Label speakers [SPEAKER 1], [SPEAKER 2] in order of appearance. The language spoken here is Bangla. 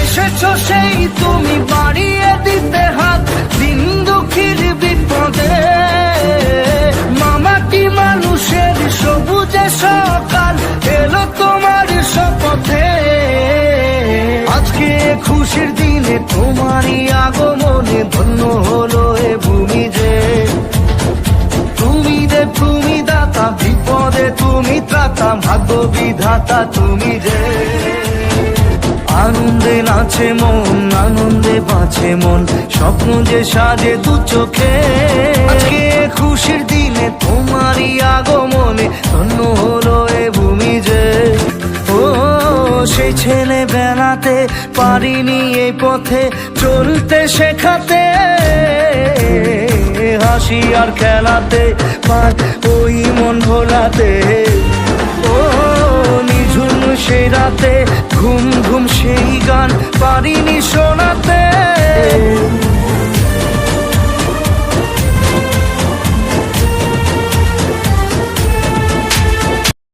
[SPEAKER 1] এসেছ সেই তুমি বাড়িয়ে দিতে হাত দিন দুঃখীর বিপদে। মামাটি মানুষের সবুজে সকাল, এলো তোমার শপথে। আজকে খুশির দিনে তোমারই আগমনে ধন্য হলো এ ভূমি যে। তুমি দে তুমি দাতা, বিপদে তুমি ত্রাতা, ভাগ্য বিধাতা তুমি যে। আনন্দে নাচে মন, আনন্দে বাঁচে মন। স্বপ্ন যে সাজে দু চোখে। আজকে খুশির দিনে তোমারই আগমনে ধন্য হলো এ ভূমি যে। ও, সেই ছেলে বেড়াতে পারিনি এই পথে চলতে শেখাতে। হাসি আর খেলাতে রাতে ঘুম ঘুম সেই গান পারিনি শোনাতে।